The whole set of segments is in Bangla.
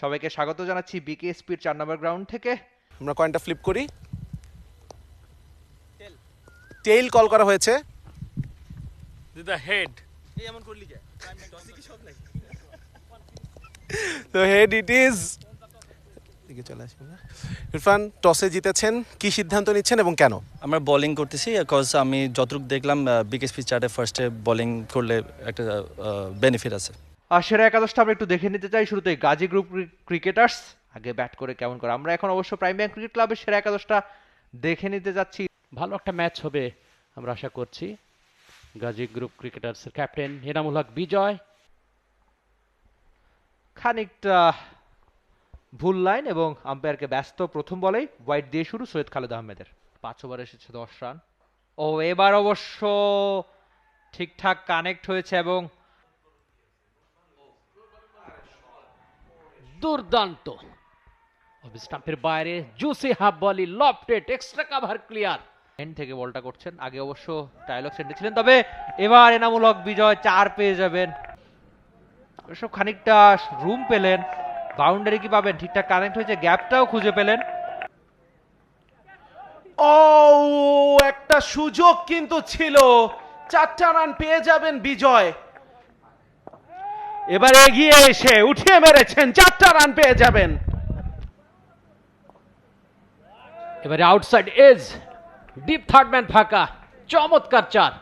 সবাইকে স্বাগত জানাচ্ছি বিকে স্পিড চার নম্বর গ্রাউন্ড থেকে। আমরা কয়েনটা ফ্লিপ করি। টেইল কল করা হয়েছে। দ্য হেড এই এমন করলি যা তো হেড ইট ইজ দিকে চলে আসবে না ইরফান টসে জিতেছেন। কি সিদ্ধান্ত নিচ্ছেন এবং কেন? আমরা বোলিং করতেছি বিকজ আমি যতটুকু দেখলাম বিকেএসপি চার্টে ফার্স্টে বোলিং করলে একটা বেনিফিট আছে। আর সেরা একাদশটা আমরা একটু দেখে নিতে চাই। শুরুতে গাজী গ্রুপ ক্রিকেটার্স। আগে ব্যাট করে কেমন করে? আমরা এখন অবশ্য প্রাইম ব্যাংক ক্রিকেট ক্লাবের সেরা একাদশটা দেখে নিতে যাচ্ছি। ভালো একটা ম্যাচ হবে আমরা আশা করছি। গাজী গ্রুপ ক্রিকেটার্সের ক্যাপ্টেন এনামুল হক বিজয়। খানিকটা ভুল লাইন এবং আম্পায়ারকে ব্যস্ত প্রথম বলেই। হোয়াইট দিয়ে শুরু সৈয়দ খালেদ আহমেদের। পাঁচ ওভার এসেছে দশ রান। ও এবার অবশ্য ঠিকঠাক কানেক্ট হয়েছে এবং দুর্দান্ত। স্টাম্পের বাইরে juicy half volley lofted extra cover clear. End থেকে বলটা করছেন। আগে অবশ্য ডায়লগ সেন্টে ছিলেন তবে এবার এনামূলক বিজয় চার পেয়ে যাবেন। অবশ্য খানিকটা রুম পেলেন। বাউন্ডারি কি পাবেন? ঠিকঠাক কানেক্ট হয়েছে গ্যাপটাও খুঁজে পেলেন। ও একটা সুযোগ কিন্তু ছিল। চারটা রান পেয়ে যাবেন বিজয়। এবার এগিয়ে এসে উঠিয়ে মেরেছেন চারটা রান পেয়ে যাবেন। এবারে outside edge deep third man ফাঁকা চমৎকার চার।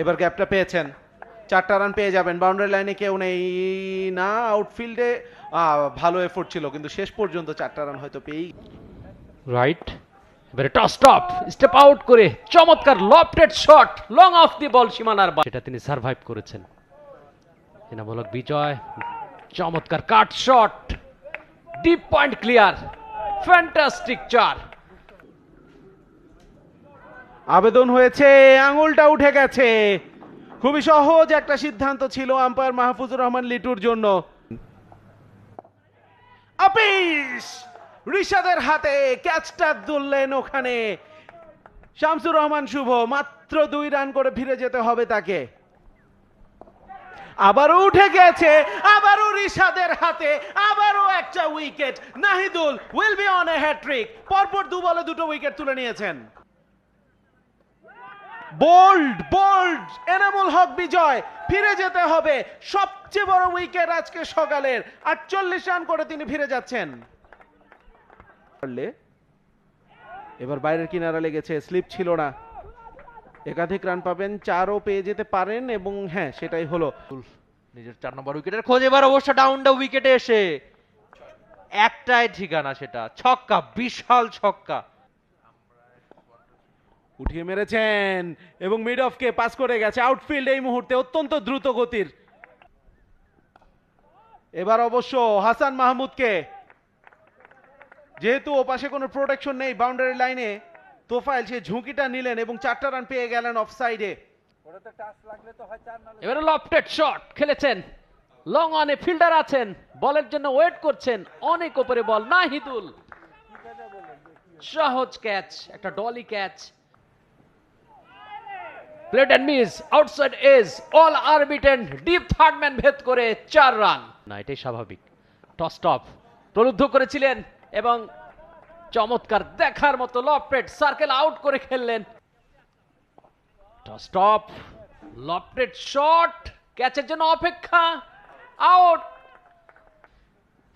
এবার গ্যাপটা পেয়েছেন চারটা রান পেয়ে যাবেন বাউন্ডারি লাইনে কেউ নেই। না আউটফিল্ডে ভালো এফোর্ট ছিল কিন্তু শেষ পর্যন্ত চারটা রান হয়তো পেয়েই রাইট এবারে টস স্টপ স্টেপ আউট করে চমৎকার lofted shot long off the ball সীমানার বাইরে সেটা তিনি সার্ভাইভ করেছেন। এনামূলক বিজয় চমৎকার cut shot deep point clear fantastic চার। আবেদন হয়েছে আঙুলটা উঠে গেছে। খুবই সহজ একটা সিদ্ধান্ত ছিল আম্পায়ার মাহফুজুর রহমান লিটুর জন্য। আপিস! রিশাদের হাতে ক্যাচটা তুললেন ওখানে। শামসুর রহমান শুভ, মাত্র দুই রান করে ফিরে যেতে হবে তাকে। আবারও উঠে গেছে, আবারও রিশাদের হাতে, আবারও একটা wicket. Nahidul will be on a hattrick পরপর দু বলে দুটো উইকেট তুলে নিয়েছেন। Bowled bowled, Enamul Haque Bijoy. ফিরে যেতে হবে। সবচেয়ে বড় উইকেট আজকে সকালের। আটচল্লিশ রান করে তিনি ফিরে যাচ্ছেন। পারলে এবার বাইরের কিনারা লেগেছে স্লিপ ছিল না। একাধিক রান পাবেন চারও পেয়ে যেতে পারেন এবং হ্যাঁ সেটাই হলো। নিজের চার নম্বর উইকেটের খোঁজ এবার অবশ্য ডাউন দা উইকেটে এসে। একটাই ঠিকানা সেটা ছক্কা বিশাল ছক্কা। উঠিয়ে মেরেছেন এবং মিড অফকে পাস করে গেছে। আউটফিল্ড এই মুহূর্তে অত্যন্ত দ্রুত গতির। এবার অবশ্য হাসান মাহমুদকে যেহেতু ওপাশে কোনো প্রোটেকশন নেই বাউন্ডারি লাইনে তোফাইল সে ঝুঁকিটা নিলেন এবং চারটা রান পেয়ে গেলেন অফ সাইডে এবারে লফটেড শট খেলেছেন। লং অনে ফিল্ডার আছেন বলের জন্য ওয়েট করছেন অনেক ওপরে বল নাহিদুল। সহজ ক্যাচ একটা dolly catch played and miss outside edge all R beaten deep third man ভেদ করে চার রান না এটাই স্বাভাবিক। টস টপ প্রলুব্ধ করেছিলেন এবং চমৎকার দেখার মতো লফটেড সার্কেল আউট করে খেললেন। স্টপ লফটেড শট ক্যাচের জন্য অপেক্ষা আউট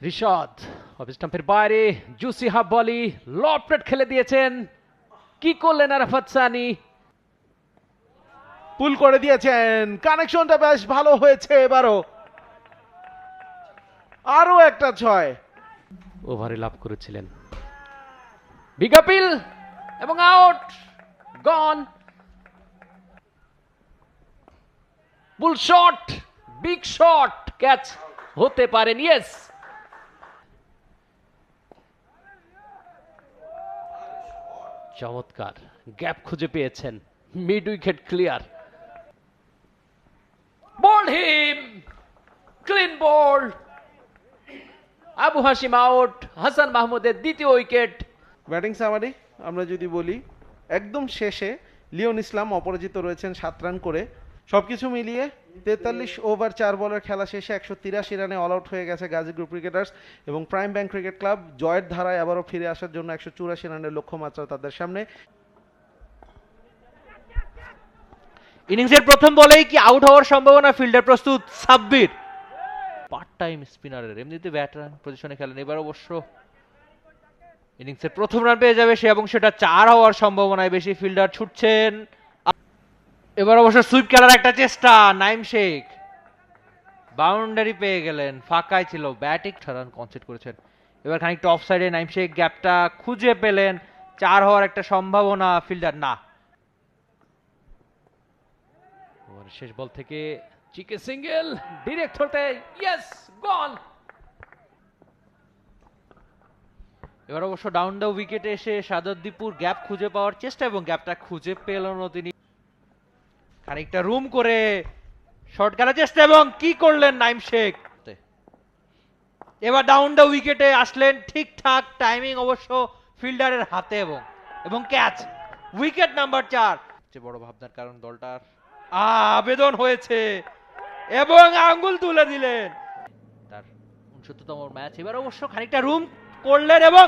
রিশাদ অফ স্টাম্পের বাইরে জুসি হাফ বলি লফটেড খেলে দিয়েছেন। কি করলেন আরাফাত সানি? পুল করে দিয়েছেন। কানেকশনটা বেশ ভালো হয়েছে এবারও। আরও একটা ছয়। ওভারে লাভ করেছিলেন। বিগাপিল এবং out gone pull shot big shot catch হতে পারেন ইয়েস চমৎকার গ্যাপ খুঁজে পেয়েছেন mid wicket clear bowled him clean bowled Abu Hashim out Hasan মাহমুদের দ্বিতীয় উইকেট ব্যাটিং সামারি আমরা যদি বলি একদম শেষে লিওন ইসলাম অপরাজিত রয়েছেন সাত রান করে। সবকিছু মিলিয়ে তেতাল্লিশ ওভার চার বলের খেলা শেষে একশো তিরাশি রানে অল আউট হয়ে গেছে গাজী গ্রুপ ক্রিকেটার্স এবং প্রাইম ব্যাংক ক্রিকেট ক্লাব জয়ের ধারায় আবারও ফিরে আসার জন্য একশো চুরাশি রানের লক্ষ্যমাত্রা তাদের সামনে। ইনিংসের প্রথম বলেই কি আউট হওয়ার সম্ভাবনা? ফিল্ডার প্রস্তুত সাব্বির। টাইম স্পিনারের এমনিতে ব্যাটার পজিশনে খেলেন। এবার অবশ্য ইনিংসের প্রথম রান পেয়ে যাবে সে এবং সেটা চার হওয়ার সম্ভাবনায় বেশি ফিল্ডার ছুটছেন। এবার অবশ্য সুইপ খেলার একটা চেষ্টা, নাইম শেখ। বাউন্ডারি পেয়ে গেলেন, ফাঁকাই ছিল। ব্যাটিং রান কনসেপ্ট করেছেন। এবার খানিকটা অফ সাইডে নাইম শেখ গ্যাপটা খুঁজে পেলেন। চার হওয়ার একটা সম্ভাবনা ফিল্ডার না। শেষ বল থেকে চিকে সিঙ্গেল ডিরেক্ট হতে ইয়েস গন এবার অবশ্য ডাউন দ্য উইকেটে এসে সাদত দীপুর গ্যাপ খুঁজে পাওয়ার চেষ্টা এবং গ্যাপটা খুঁজে পেলেন তিনি। খানিকটা রুম করে শর্ট খেলার চেষ্টা এবং কি করলেন নাইম শেখ? এবার ডাউন দ্য উইকেটে আসলেন ঠিকঠাক টাইমিং অবশ্য ফিল্ডারের হাতে এবং এবং ক্যাচ উইকেট নাম্বার চার। সবচেয়ে বড় ভাবনার কারণ দলটার আবেদন হয়েছে। এবং আঙ্গুল তুলে দিলেন। তার উনসত্তরতম ম্যাচ। এবার অবশ্য খানিকটা রুম করলেন এবং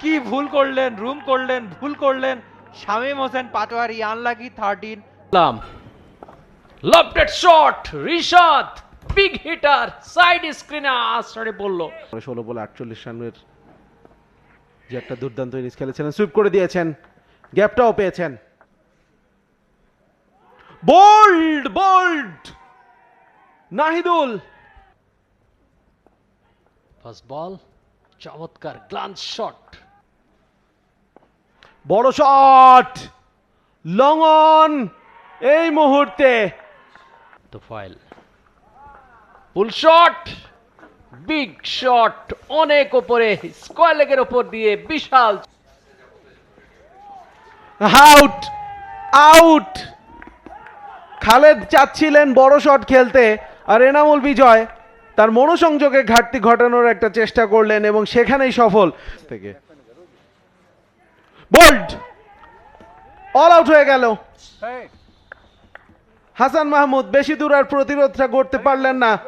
কি ভুল করলেন রুম করলেন ভুল করলেন শামীম হোসেন পাটোয়ারি আনলাকি থার্টিন লাম। Lofted shot Rishad big hitter side স্ক্রিনে আশ্রয় বলল ষোলো বলে আটচল্লিশ রানের যে একটা দুর্দান্ত ইনিংস খেলেছিলেন সুইপ করে দিয়েছেন গ্যাপটাও পেয়েছেন। Bowled bowled Nahidul! First ball চমৎকার গ্লান্স শট বড় শট লং অন এই মুহূর্তে। তো ফাইল ফুল শট বিগ শট অনেক ওপরে স্কোয়ার লেগের ওপর দিয়ে বিশাল আউট আউট খালেদ চাচ্ছিলেন বড় শট খেলতে। আর এনামুল বিজয় তার মনোসংযোগে ঘাটতি ঘটানোর একটা চেষ্টা করলেন এবং সেখানেই সফল থেকে। বোল্ড অল আউট হয়ে গেল। হাসান মাহমুদ বেশি দূর আর প্রতিরোধটা করতে পারলেন না।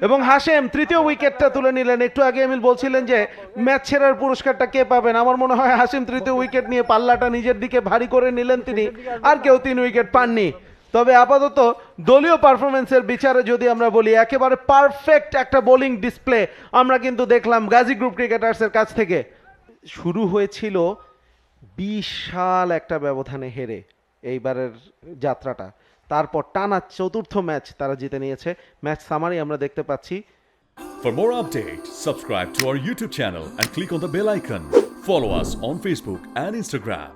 এবং হাশেম তৃতীয় উইকেটটা তুলে নিলেন। একটু আগে এমিল বলছিলেন যে ম্যাচ সেরার পুরস্কারটা কে পাবেন? আমার মনে হয় হাশেম তৃতীয় উইকেট নিয়ে পাল্লাটা নিজের দিকে ভারী করে নিলেন তিনি। আর কেউ তিন উইকেট পাননি। তবে আপাতত দলীয় পারফরমেন্সের বিচারে যদি আমরা বলি একেবারে পারফেক্ট একটা বোলিং ডিসপ্লে আমরা কিন্তু দেখলাম গাজী গ্রুপ ক্রিকেটার্সের কাছ থেকে শুরু হয়েছিল বিশাল একটা ব্যবধানে হেরে এইবারের যাত্রাটা তারপর টানা চতুর্থ ম্যাচ তারা জিতে নিয়েছে ম্যাচ সামারি আমরা দেখতে পাচ্ছি For more updates, subscribe to our YouTube channel and click on the bell icon. Follow us on Facebook and Instagram.